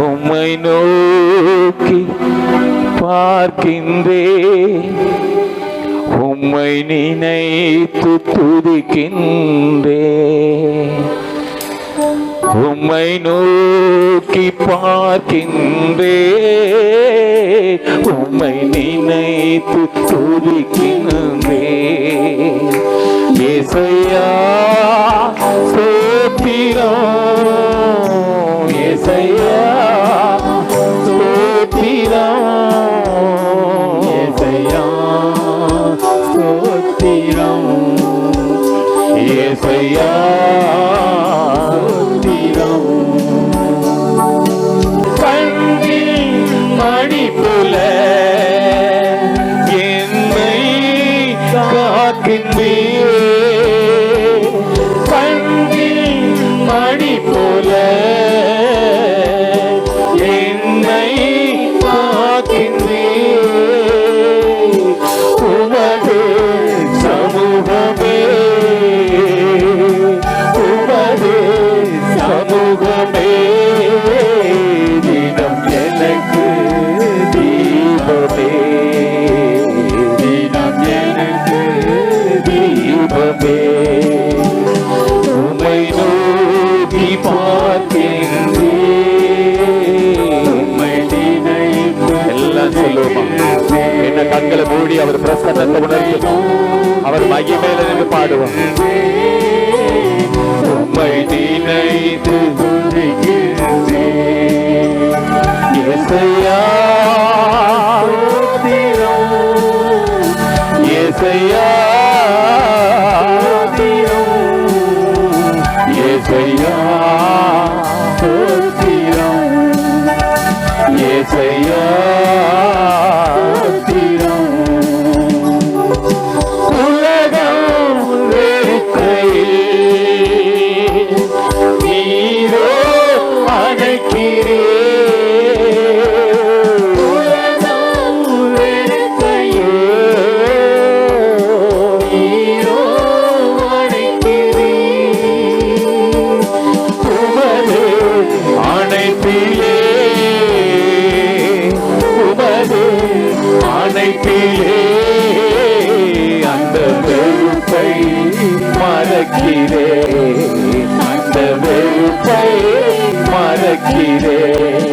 உம்மை நோக்கி பார்க்கின்றே உம்மை நினைத்து துதிக்கின்றே உம்மை நோக்கி பார்க்கின்றே உம்மை நினைத்து துதிக்கின்றே ஏசையா சோத்திரம் ஏசையா அவர் പ്രസന്നത ഉണർത്തുന്നു അവർ മഹിമയിൽ നിന്ന് പാടുവാൻ রে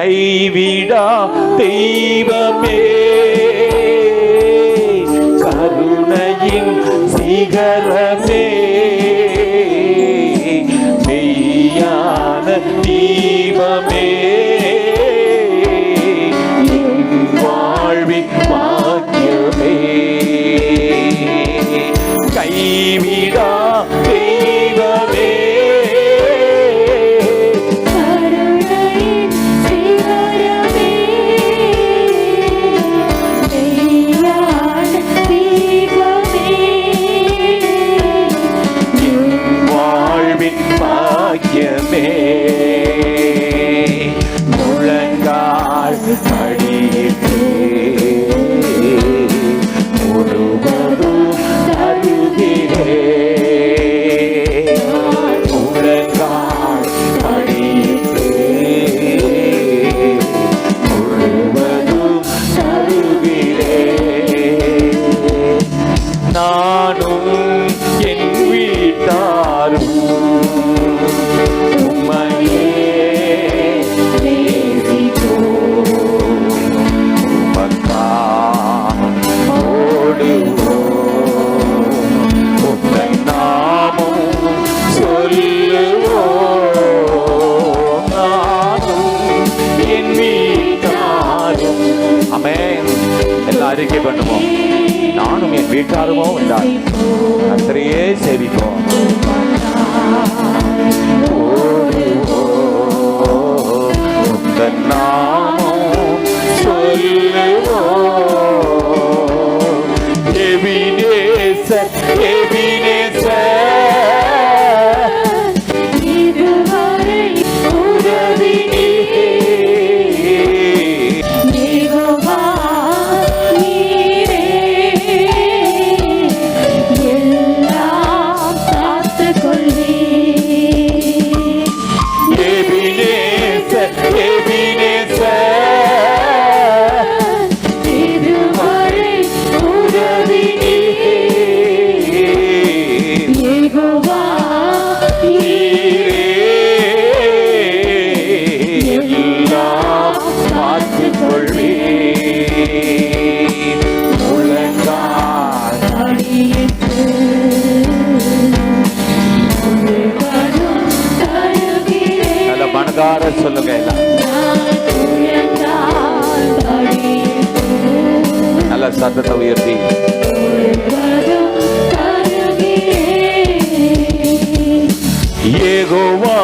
கைவிடா தெய்வமே. கருணையின் சிகரமே. மெய்யான தீபமே. வாழ்வின் வாக்கியமே கைவிடா தெய்வ நானும் Powderwall and I. சொல்லுங்க எல்லாம். நல்ல சத்தத்தை உயர்த்தி. ஏகோவா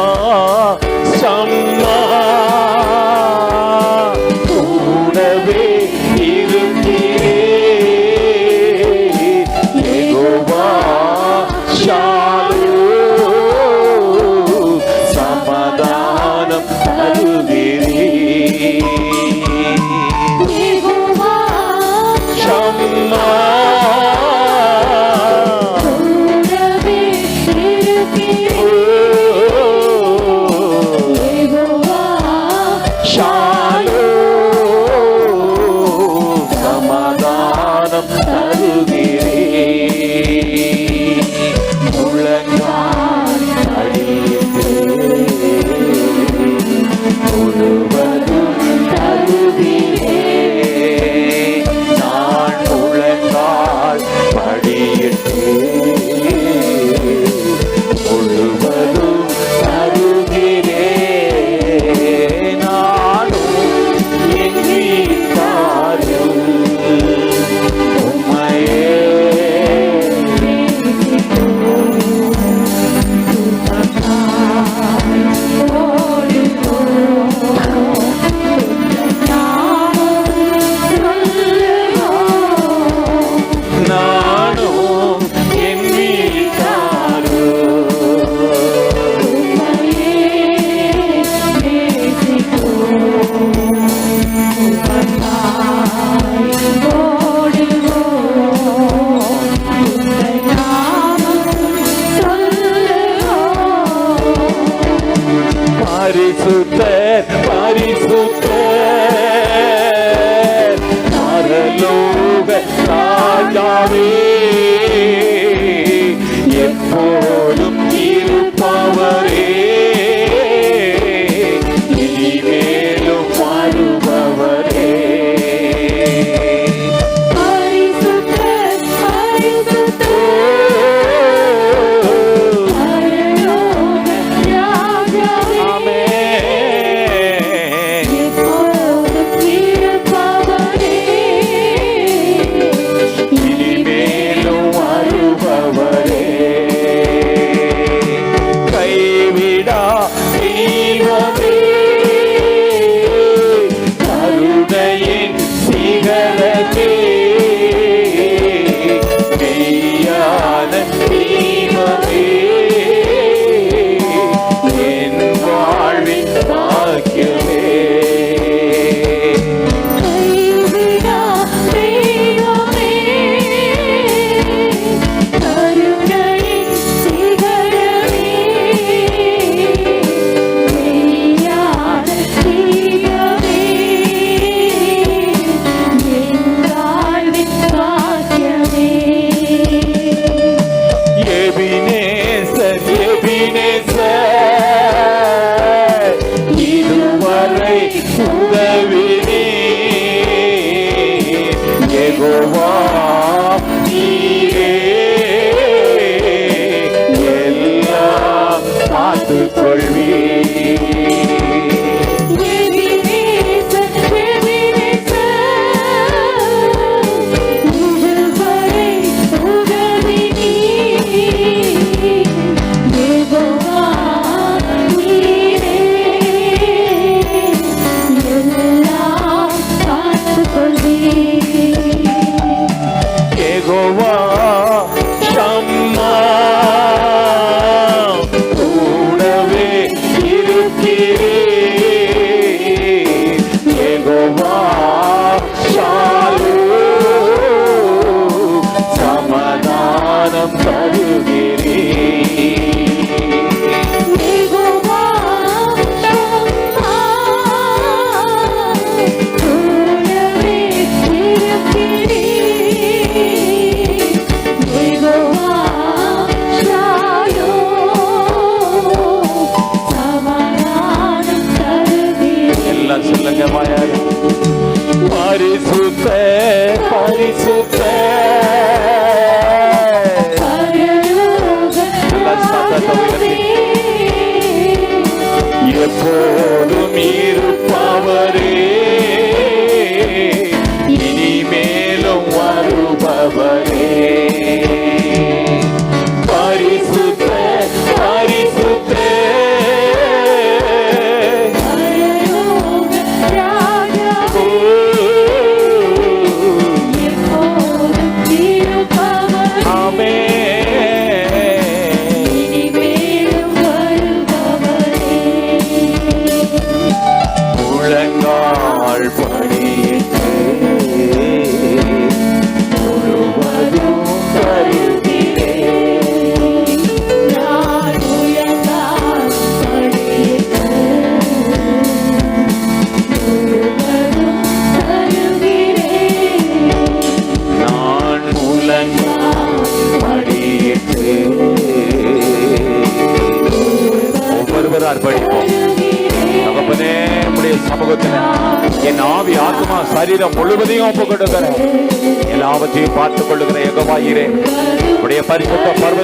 சிகரமே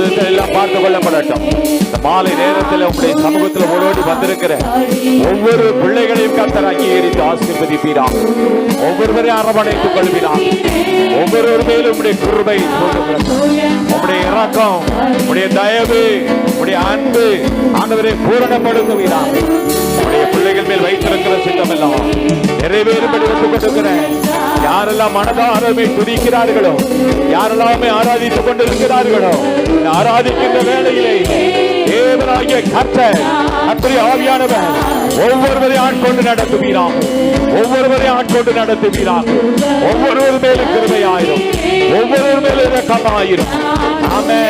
பரிசுத்த எல்லாம் பார்த்து கொள்ளப்படட்டும். இந்த மாலை நேரத்தில் உடைய சமூகத்தில் ஓடோடி வந்திருக்கிற ஒவ்வொரு பிள்ளைகளையும் கத்தர் அங்கீகரித்து ஆசீர்வதிப்பீராம் ஒவ்வொருவரையும் அரவணைத்துக் கொள்வீராம் ஒவ்வொருவர் மேலும் உடைய கிருபை சொல்லுகிறது உடைய இரக்கம் உடைய தயவு உடைய அன்பு ஆண்டவரை பூரணப்படுத்துவீராம் உடைய பிள்ளைகள் மேல் வைத்திருக்கிற சித்தம் எல்லாம் நிறைவேறும்படி வந்து கொண்டிருக்கிறேன் யாரெல்லாம் மனதாரமே துதிக்கிறார்களோ யாரெல்லாமே ஆராதித்துக் கொண்டிருக்கிறார்களோ ஆராதிக்கின்ற வேளையிலே தேவனாகிய கர்த்தர் கர்த்தரை ஆவியானவர் ஒவ்வொருவரை ஆட்கொண்டு நடத்துவீராம் ஒவ்வொருவரை ஆட்கொண்டு நடத்துவீராம் ஒவ்வொருவர் மேலும் கிருமையாயிரும் ஒவ்வொருவர் மேலும் இரக்கமாயிரும். ஆமே